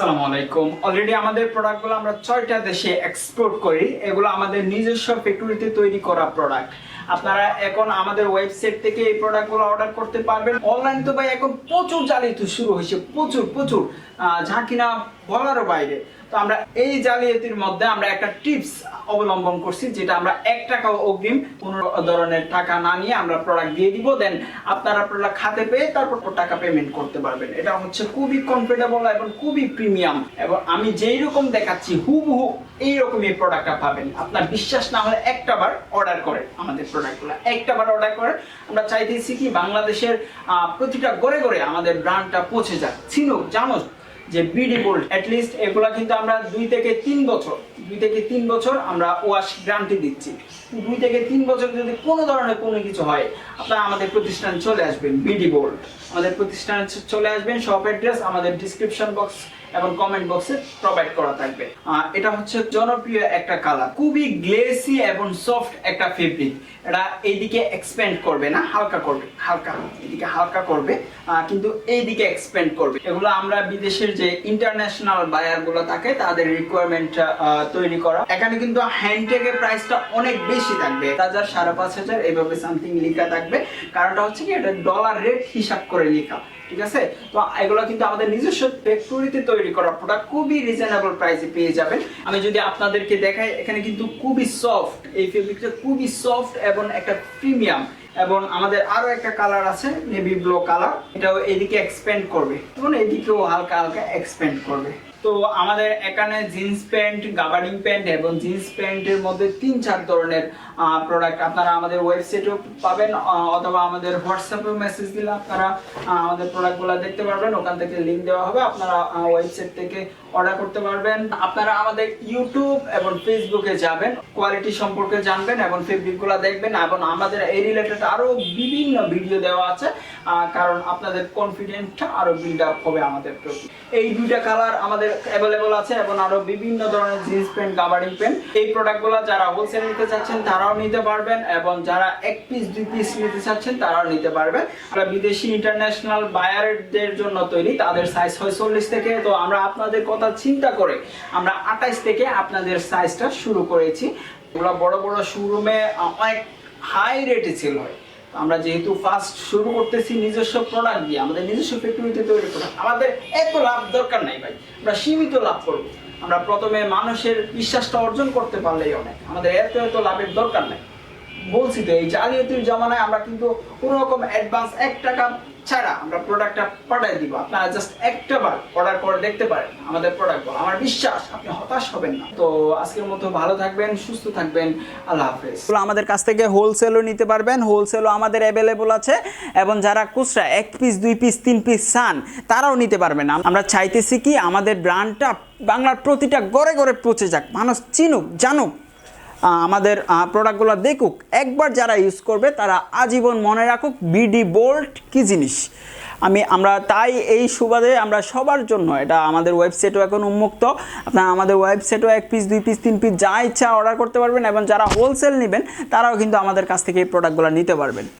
আসসালামু আলাইকুম। অলরেডি আমাদের প্রোডাক্টগুলো আমরা ছয়টা দেশে এক্সপোর্ট করি। এগুলো আমাদের নিজস্ব ফ্যাক্টরিতে তৈরি করা প্রোডাক্ট আপনারা এখন আমাদের ওয়েবসাইট থেকে এই প্রোডাক্টগুলো অর্ডার করতে পারবেন। অনলাইন তো ভাই এখন প্রচুর জালিয়াতি শুরু হয়েছে, প্রচুর প্রচুর। যা কিনা বলারও বাইরে। তো আমরা এই জালিয়াতির মধ্যে আমরা একটা টিপস অবলম্বন করছি, যেটা আমরা এক টাকা অগ্রিম কোনো ধরনের টাকা না নিয়ে আমরা প্রোডাক্ট দিয়ে দিব। দেন আপনারা প্রোডাক্ট খাতে পেয়ে তারপর টাকা পেমেন্ট করতে পারবেন। এটা হচ্ছে খুবই কমফোর্টেবল এবং খুবই প্রিমিয়াম এবং আমি যেই রকম দেখাচ্ছি, হুবহু এইরকমই প্রোডাক্টটা পাবেন। আপনার বিশ্বাস না হলে একটা বার অর্ডার করেন আমাদের প্রোডাক্টগুলো একটা বার অর্ডার করেন আমরা চাইতেছি কি বাংলাদেশের প্রতিটা গড়ে গড়ে আমাদের ব্র্যান্ডটা পৌঁছে যাক। জানো যে বিডি অ্যাটলিস্ট এগুলা কিন্তু আমরা দুই থেকে তিন বছর, দুই থেকে তিন বছর আমরা ওয়াশ গ্যারান্টি দিচ্ছি। দুই থেকে তিন বছর যদি কোনো ধরনের কোনো কিছু হয়, আপনারা আমাদের প্রতিষ্ঠান চলে আসবেন বিডি বোল্ড আমাদের প্রতিষ্ঠানে চলে আসবেন শপ অ্যাড্রেস আমাদের ডিসক্রিপশন বক্স এবং কমেন্ট বক্সে প্রোভাইড করা থাকবে। এটা হচ্ছে জনপ্রিয় একটা কালার খুবই গ্লেসি এবং সফট একটা ফেব্রিক এটা এইদিকে এক্সপেন্ড করবে না, হালকা করবে, হালকা এদিকে হালকা করবে কিন্তু এইদিকে এক্সপেন্ড করবে। এগুলো আমরা বিদেশের যে ইন্টারন্যাশনাল বায়ারগুলো থাকে, তাদের রিকোয়ারমেন্ট তৈরি করা। এখানে কিন্তু হ্যান্ডটেকের প্রাইসটা অনেক বেশি থাকবে, এক হাজার, সাড়ে পাঁচ হাজার এইভাবে সামথিং লেখা থাকবে। কারণটা হচ্ছে কি, এটা ডলার রেট হিসাব করে লেখা, ঠিক আছে? তো এগুলো কিন্তু আমাদের নিজস্ব ফ্যাক্টরিতে তৈরি করা প্রোডাক্ট খুবই রিজনেবল প্রাইসে পেয়ে যাবেন। আমি যদি আপনাদেরকে দেখাই, এখানে কিন্তু খুবই সফট এই ফেব্রিকটা খুবই সফট এবং একটা প্রিমিয়াম এবং আমাদের আরও একটা কালার আছে নেভি ব্লু কালার এটাও এদিকে এক্সপেন্ড করবে। এবং এদিকেও হালকা হালকা এক্সপেন্ড করবে। তো আমাদের এখানে জিন্স প্যান্ট গাবার্ডিং প্যান্ট এবং জিন্স প্যান্টের মধ্যে তিন চার ধরনের প্রোডাক্ট আপনারা আমাদের ওয়েবসাইটেও পাবেন অথবা আমাদের হোয়াটসঅ্যাপেও মেসেজ দিলে আপনারা আমাদের প্রোডাক্টগুলো দেখতে পারবেন, ওখান থেকে লিংক দেওয়া হবে, আপনারা ওয়েবসাইট থেকে অর্ডার করতে পারবেন। আপনারা আমাদের ইউটিউব এবং ফেসবুকে যাবেন কোয়ালিটি সম্পর্কে জানবেন এবং ফেব্রিকগুলো দেখবেন, এবং আমাদের এই রিলেটেড আরও বিভিন্ন ভিডিও দেওয়া আছে কারণ আপনাদের কনফিডেন্টটা আরও বিল্ড আপ হবে আমাদের প্রতি। এই দুইটা কালার আমাদের অ্যাভেলেবল আছে এবং আরও বিভিন্ন ধরনের জিন্স প্যান্ট গাবার্ডিং প্যান্ট। এই প্রোডাক্টগুলো যারা হোলসেল নিতে চাচ্ছেন, তারাও নিতে পারবেন এবং যারা এক পিস দুই পিস নিতে চাচ্ছেন, তারাও নিতে পারবেন। আমরা বিদেশি ইন্টারন্যাশনাল বায়ারদের জন্য তৈরি, তাদের সাইজ হয় চল্লিশ থেকে। তো আমরা আপনাদের কথা চিন্তা করে আমরা আঠাইশ থেকে আপনাদের সাইজটা শুরু করেছি। এগুলো বড় বড় শোরুমে অনেক হাই রেটে সেল হয়। আমরা যেহেতু ফার্স্ট শুরু করতেছি নিজস্ব প্রোডাক্ট দিয়ে, আমাদের নিজস্ব ফ্যাক্টরিতে তৈরি প্রোডাক্ট আমাদের এত লাভ দরকার নাই ভাই। আমরা সীমিত লাভ করব। আমরা প্রথমে মানুষের বিশ্বাসটা অর্জন করতে পারলেই অনেক আমাদের এত এত লাভের দরকার নাই। বলছি তো, এই জালিয়াতির জমানায় আমরা কিন্তু কোনো রকম অ্যাডভান্স এক টাকা ছাড়া আমরা প্রোডাক্টটা পাঠিয়ে দিব। আপনারা জাস্ট একটা বার অর্ডার করে দেখতে পারেন আমাদের প্রোডাক্টগুলো আমার বিশ্বাস আপনি হতাশ হবেন না। তো আজকের মতো ভালো থাকবেন, সুস্থ থাকবেন। আল্লাহ হাফেজ। আমাদের কাছ থেকে হোলসেলও নিতে পারবেন। হোলসেলও আমাদের অ্যাভেলেবল আছে এবং যারা খুচরা, এক পিস দুই পিস তিন পিস চান, তারাও নিতে পারবেন। আম- আমরা চাইতেছি কি আমাদের ব্র্যান্ডটা বাংলার প্রতিটা গড়ে গড়ে পৌঁছে যাক। মানুষ চিনুক, জানুক। আমাদের প্রোডাক্টগুলো দেখুক, একবার যারা ইউজ করবে, তারা আজীবন মনে রাখুক বিডি বোল্ট কী জিনিস। আমি, আমরা তাই এই সুবাদে আমরা সবার জন্য, এটা আমাদের ওয়েবসাইটও এখন উন্মুক্ত, আপনারা আমাদের ওয়েবসাইটও এক পিস দুই পিস তিন পিস যা ইচ্ছা অর্ডার করতে পারবেন, এবং যারা হোলসেল নেবেন, তারাও কিন্তু আমাদের কাছ থেকে এই প্রোডাক্টগুলো নিতে পারবেন।